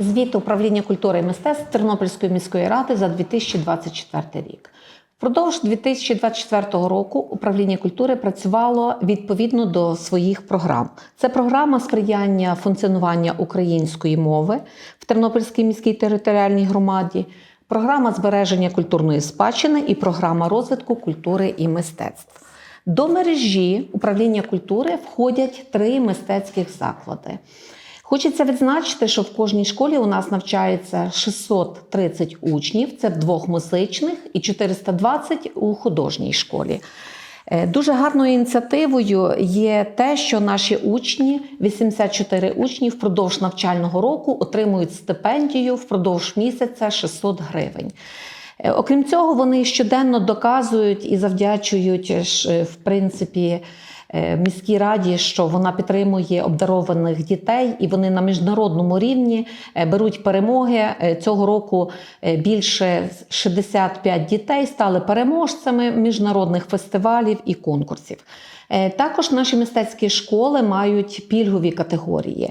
Звіт управління культури і мистецтв Тернопільської міської ради за 2024 рік. Впродовж 2024 року управління культури працювало відповідно до своїх програм. Це програма сприяння функціонування української мови в Тернопільській міській територіальній громаді, програма збереження культурної спадщини і програма розвитку культури і мистецтв. До мережі управління культури входять три мистецьких заклади. Хочеться відзначити, що в кожній школі у нас навчається 630 учнів, це в двох музичних і 420 у художній школі. Е, Дуже гарною ініціативою є те, що наші учні, 84 учні, впродовж навчального року отримують стипендію впродовж місяця 600 гривень. Е, Окрім цього, вони щоденно доказують і завдячують е, в принципі міській раді, що вона підтримує обдарованих дітей, і вони на міжнародному рівні е, беруть перемоги. Е, Цього року е, більше 65 дітей стали переможцями міжнародних фестивалів і конкурсів. Е, Також наші мистецькі школи мають пільгові категорії.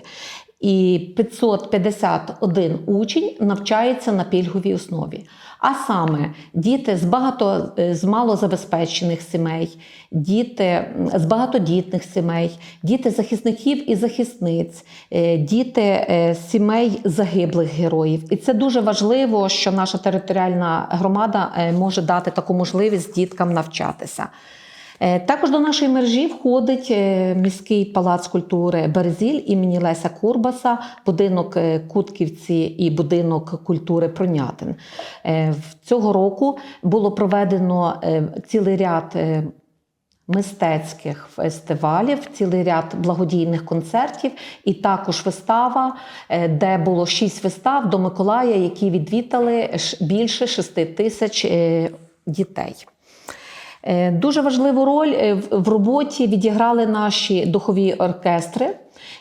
І 551 учень навчається на пільговій основі. А саме діти з багато з малозабезпечених сімей, діти з багатодітних сімей, діти захисників і захисниць, е, діти е, сімей загиблих героїв. І це дуже важливо, що наша територіальна громада е, може дати таку можливість діткам навчатися. Е, Також до нашої мережі входить е, міський палац культури Березіль імені Леся Курбаса, будинок е, Кутківці і будинок культури Пронятин. Цього року було проведено цілий ряд мистецьких фестивалів, цілий ряд благодійних концертів, і також вистава, де було шість вистав до Миколая, які відвідали більше шести тисяч дітей. Е, Дуже важливу роль е, в- в роботі відіграли наші духові оркестри,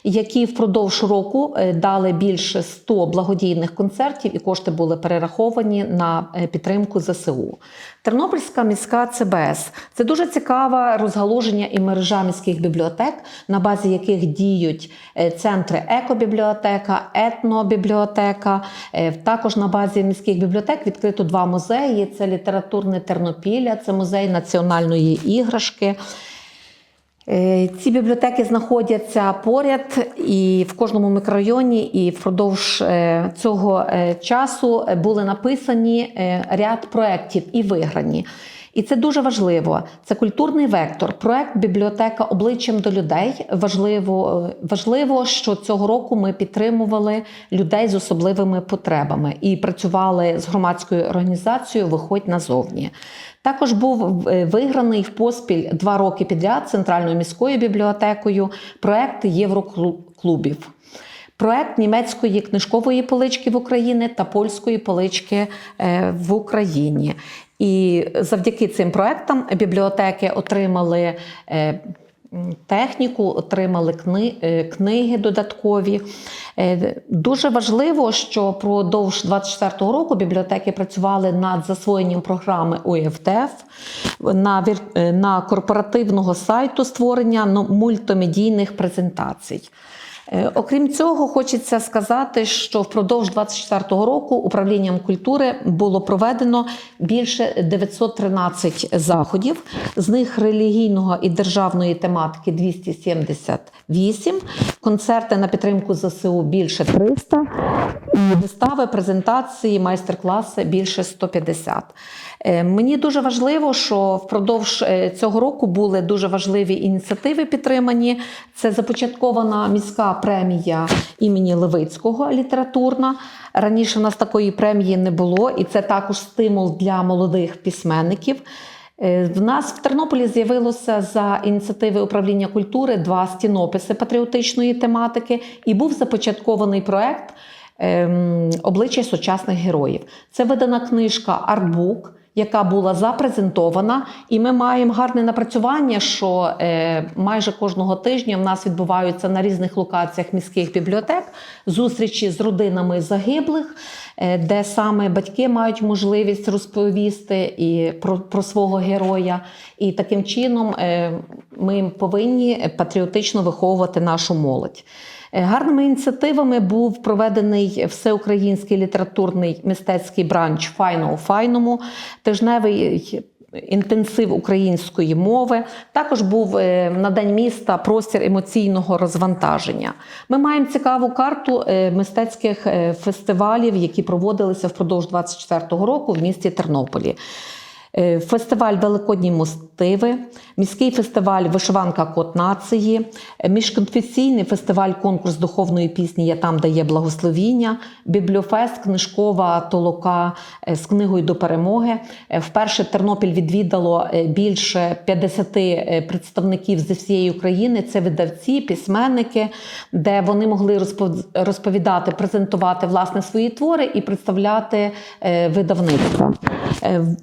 які впродовж року е, дали більше 100 благодійних концертів, і кошти були перераховані на е, підтримку ЗСУ. Тернопільська міська ЦБС це дуже цікаве розгалуження і мережа міських бібліотек, на базі яких діють е, центри екобібліотека, етнобібліотека. Також на базі міських бібліотек відкрито два музеї: це літературне Тернопілля, це музей національної іграшки. Е, Ці бібліотеки знаходяться поряд і в кожному мікрорайоні, і впродовж е, цього е, часу були написані ряд проєктів і виграні. І це дуже важливо. Це культурний вектор. Проект бібліотека обличчям до людей. Важливо, важливо, що цього року ми підтримували людей з особливими потребами і працювали з громадською організацією Виходь назовні. Також був е, виграний в поспіль два роки підряд центральною міською бібліотекою проект Євроклубів. Проект німецької книжкової полички в Україні та польської полички е, в Україні. І завдяки цим проектам бібліотеки отримали е, техніку, отримали е, книги додаткові. Е, Дуже важливо, що продовж 24-го року бібліотеки працювали над засвоєнням програми УЄФТФ, на, на корпоративного сайту створення ну, мультимедійних презентацій. Е, Окрім цього, хочеться сказати, що впродовж 24 року управлінням культури було проведено більше 913 заходів, з них релігійного і державної тематики 278, концерти на підтримку ЗСУ більше 300, і вистави, презентації, майстер-класи більше 150. Е, Мені дуже важливо, що впродовж е, цього року були дуже важливі ініціативи підтримані. Це започаткована міська премія імені Левицького літературна. Раніше у нас такої премії не було, і це також стимул для молодих письменників. Е, В нас в Тернополі з'явилося за ініціативи управління культури два стінописи патріотичної тематики, і був започаткований проект обличчя сучасних героїв. Це видана книжка Артбук, яка була запрезентована, і ми маємо гарне напрацювання, що е, майже кожного тижня в нас відбуваються на різних локаціях міських бібліотек зустрічі з родинами загиблих, е, де саме батьки мають можливість розповісти і про, про свого героя. І таким чином е, ми повинні патріотично виховувати нашу молодь. Е, Гарними ініціативами був проведений всеукраїнський літературний мистецький бранч Файно у файному, тижневий інтенсив української мови. Також був е, на День міста простір емоційного розвантаження. Ми маємо цікаву карту е, мистецьких фестивалів, які проводилися впродовж 24-го року в місті Тернополі. Е, Фестиваль Великодні мостиви, міський фестиваль Вишиванка Код нації, е, міжконфесійний фестиваль конкурс духовної пісні Я там, де є благословіння, бібліофест, книжкова толока е, з книгою до перемоги. Вперше Тернопіль відвідало більше 50 е, представників зі всієї України. Це видавці, письменники, де вони могли розповідати, презентувати власне свої твори і представляти е, видавництва. Е, в-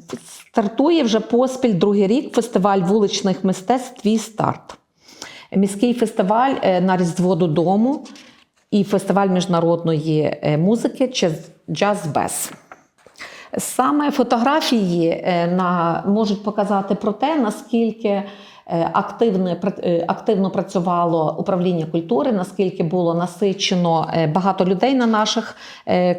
Стартує вже поспіль другий рік фестиваль вуличних мистецтв Твій старт. Міський фестиваль е, на Різдво додому і фестиваль міжнародної е, музики Джаз Без. Саме фотографії е, можуть показати про те, наскільки е, активно, пра- е, активно працювало управління культури, наскільки було насичено е, багато людей на наших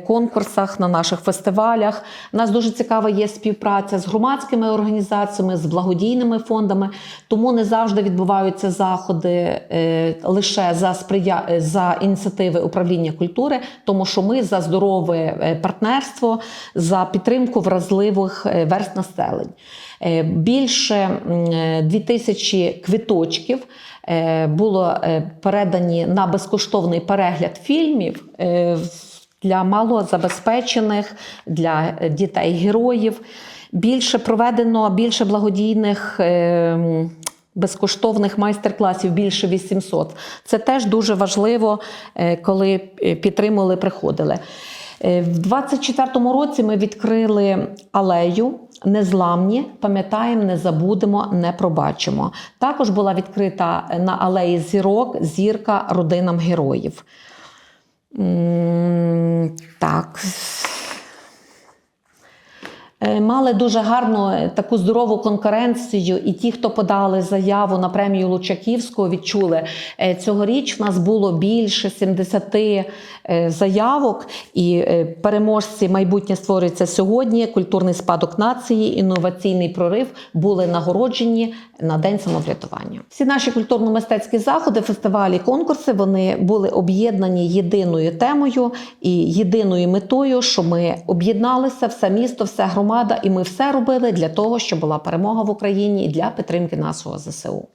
конкурсах, на наших фестивалях. У нас дуже цікава є співпраця з громадськими організаціями, з благодійними фондами, тому не завжди відбуваються заходи лише за сприя... за ініціативи управління культури, тому що ми за здорове партнерство, за підтримку вразливих верст населень. Е, Більше м, е, 2000 квиточків е, було передані на безкоштовний перегляд фільмів для малозабезпечених, для дітей-героїв. Більше проведено більше благодійних. Безкоштовних майстер-класів більше 800. Це теж дуже важливо, коли підтримували, приходили. В 24-му році ми відкрили алею Незламні, пам'ятаємо, не забудемо, не пробачимо. Також була відкрита на алеї зірок зірка родинам героїв. Так. Е, Мали дуже гарну е, таку здорову конкуренцію, і ті, хто подали заяву на премію Лучаківського, відчули е, цьогоріч. В нас було більше 70 е, заявок, і переможці майбутнє створюється сьогодні. Культурний спадок нації, інноваційний прорив були нагороджені на день самоврятування. Всі наші культурно-мистецькі заходи, фестивалі, конкурси вони були об'єднані єдиною темою і єдиною метою, що ми об'єдналися, все місто, вся громада, і ми все робили для того, щоб була перемога в Україні і для підтримки нашого ЗСУ.